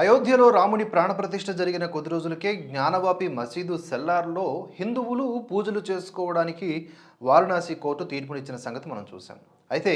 అయోధ్యలో రాముని ప్రాణప్రతిష్ఠ జరిగిన కొద్ది రోజులకే జ్ఞానవాపి మసీదు సెల్లార్లో హిందువులు పూజలు చేసుకోవడానికి వారణాసి కోర్టు తీర్పునిచ్చిన సంగతి మనం చూసాం అయితే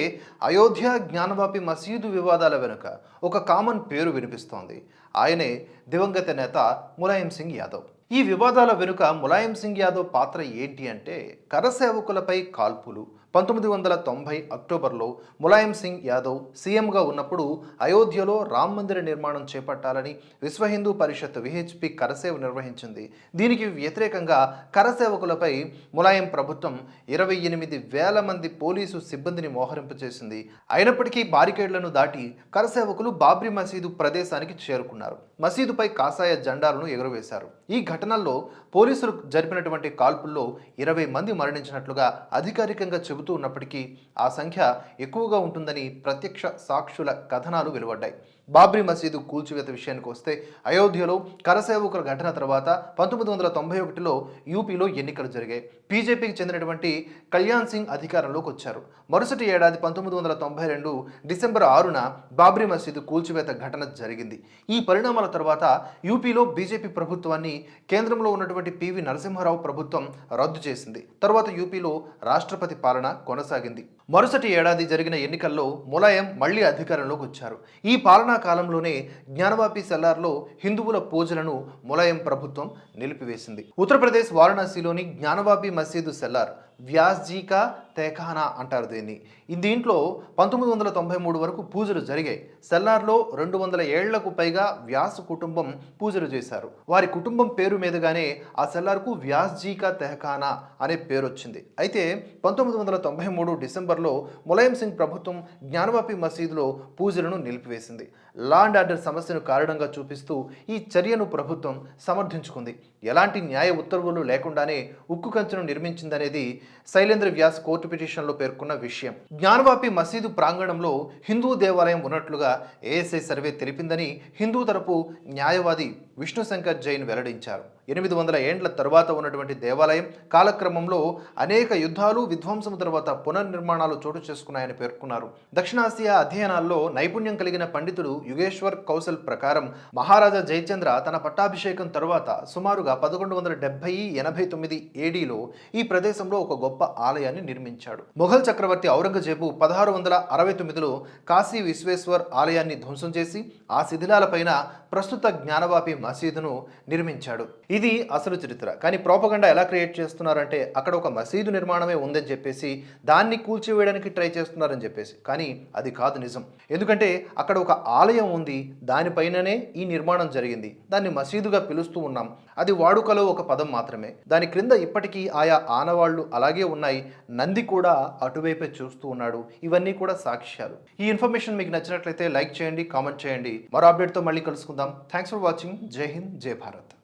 అయోధ్య జ్ఞానవాపి మసీదు వివాదాల వెనుక ఒక కామన్ పేరు వినిపిస్తోంది. ఆయనే దివంగత నేత ములాయం సింగ్ యాదవ్. ఈ వివాదాల వెనుక ములాయం సింగ్ యాదవ్ పాత్ర ఏంటి అంటే కరసేవకులపై కాల్పులు పంతొమ్మిది వందల తొంభై అక్టోబర్లో ములాయం సింగ్ యాదవ్ సీఎంగా ఉన్నప్పుడు అయోధ్యలో రామ్ మందిర నిర్మాణం చేపట్టాలని విశ్వ హిందూ పరిషత్ విహెచ్పి కరసేవ నిర్వహించింది. దీనికి వ్యతిరేకంగా కరసేవకులపై ములాయం ప్రభుత్వం ఇరవై ఎనిమిది వేల మంది పోలీసు సిబ్బందిని మోహరింపచేసింది అయినప్పటికీ బారికేడ్లను దాటి కరసేవకులు బాబ్రీ మసీదు ప్రదేశానికి చేరుకున్నారు. మసీదుపై కాషాయ జెండాలను ఎగురవేశారు. ఈ ఘటనల్లో పోలీసులు జరిపినటువంటి కాల్పుల్లో ఇరవై మంది మరణించినట్లుగా అధికారికంగా చెబుతూ ఉన్నప్పటికీ ఆ సంఖ్య ఎక్కువగా ఉంటుందని ప్రత్యక్ష సాక్షుల కథనాలు వెలువడ్డాయి. బాబ్రీ మసీదు కూల్చివేత విషయానికి వస్తే అయోధ్యలో కరసేవకుల ఘటన తర్వాత పంతొమ్మిది వందల తొంభై ఒకటిలో యూపీలో ఎన్నికలు జరిగాయి. బీజేపీకి చెందినటువంటి కళ్యాణ్ సింగ్ అధికారంలోకి వచ్చారు. మరుసటి ఏడాది పంతొమ్మిది వందల తొంభై రెండు డిసెంబర్ ఆరున బాబ్రీ మసీదు కూల్చివేత ఘటన జరిగింది. ఈ పరిణామాల తర్వాత యూపీలో బీజేపీ ప్రభుత్వాన్ని కేంద్రంలో ఉన్నటువంటి పివి నరసింహారావు ప్రభుత్వం రద్దు చేసింది. తర్వాత యూపీలో రాష్ట్రపతి పాలన కొనసాగింది. మరుసటి ఏడాది జరిగిన ఎన్నికల్లో ములాయం మళ్ళీ అధికారంలోకి వచ్చారు. ఈ పాలన కాలంలోనే జ్ఞానవాపి సెల్లార్లో హిందువుల పూజలను ములాయం ప్రభుత్వం నిలిపివేసింది. ఉత్తరప్రదేశ్ వారణాసిలోని జ్ఞానవాపి మసీదు సెల్లార్ వ్యాస్జీకా తేఖానా అంటారు దీన్ని. దీంట్లో పంతొమ్మిది వందల తొంభై మూడు వరకు పూజలు జరిగాయి. సెల్లార్లో రెండు వందల ఏళ్ళకు పైగా వ్యాస్ కుటుంబం పూజలు చేశారు. వారి కుటుంబం పేరు మీదుగానే ఆ సెల్లార్కు వ్యాస్జీకా తెహఖానా అనే పేరు వచ్చింది. అయితే పంతొమ్మిది వందల తొంభై మూడు డిసెంబర్లో ములాయం సింగ్ ప్రభుత్వం జ్ఞానవాపి మసీదులో పూజలను నిలిపివేసింది. లాండ్ ఆర్డర్ సమస్యను కారణంగా చూపిస్తూ ఈ చర్యను ప్రభుత్వం సమర్థించుకుంది. ఎలాంటి న్యాయ ఉత్తర్వులు లేకుండానే ఉక్కు కంచెను నిర్మించిందనేది శైలేంద్ర వ్యాస్ కోర్టు పిటిషన్లో పేర్కొన్న విషయం. జ్ఞానవాపి మసీదు ప్రాంగణంలో హిందూ దేవాలయం ఉన్నట్లుగా ఏఎస్ఐ సర్వే తెలిపిందని హిందూ తరపు న్యాయవాది విష్ణు శంకర్ జైన్ వెల్లడించారు. ఎనిమిది వందల ఏండ్ల తర్వాత ఉన్నటువంటి దేవాలయం కాలక్రమంలో అనేక యుద్ధాలు విధ్వంసం తర్వాత పునర్నిర్మాణాలు చోటు చేసుకున్నాయని పేర్కొన్నారు. దక్షిణాసియా అధ్యయనాల్లో నైపుణ్యం కలిగిన పండితుడు యుగేశ్వర్ కౌశల్ ప్రకారం మహారాజా జయచంద్ర తన పట్టాభిషేకం తర్వాత సుమారుగా పదకొండు వందల డెబ్బై ఎనభై తొమ్మిది ఏడీలో ఈ ప్రదేశంలో ఒక గొప్ప ఆలయాన్ని నిర్మించాడు. మొఘల్ చక్రవర్తి ఔరంగజేబు పదహారు వందల అరవై తొమ్మిదిలో కాశీ విశ్వేశ్వర్ ఆలయాన్ని ధ్వంసం చేసి ఆ శిథిలాలపైన ప్రస్తుత జ్ఞానవాపి మసీదును నిర్మించాడు. ఇది అసలు చరిత్ర. కానీ ప్రోపగండా ఎలా క్రియేట్ చేస్తున్నారంటే అక్కడ ఒక మసీదు నిర్మాణమే ఉందని చెప్పేసి దాన్ని కూల్చివేయడానికి ట్రై చేస్తున్నారని చెప్పేసి. కానీ అది కాదు నిజం. ఎందుకంటే అక్కడ ఒక ఆలయం ఉంది. దానిపైననే ఈ నిర్మాణం జరిగింది. దాన్ని మసీదుగా పిలుస్తూ ఉన్నాం. అది వాడుకలో ఒక పదం మాత్రమే. దాని క్రింద ఇప్పటికీ ఆయా ఆనవాళ్ళు అలాగే ఉన్నాయి. నంది కూడా అటువైపే చూస్తూ ఉన్నాడు. ఇవన్నీ కూడా సాక్ష్యాలు. ఈ ఇన్ఫర్మేషన్ మీకు నచ్చినట్లయితే లైక్ చేయండి కామెంట్ చేయండి. మరో అప్డేట్తో మళ్ళీ కలుసుకుందాం. Thanks for watching. जय हिंद जय भारत।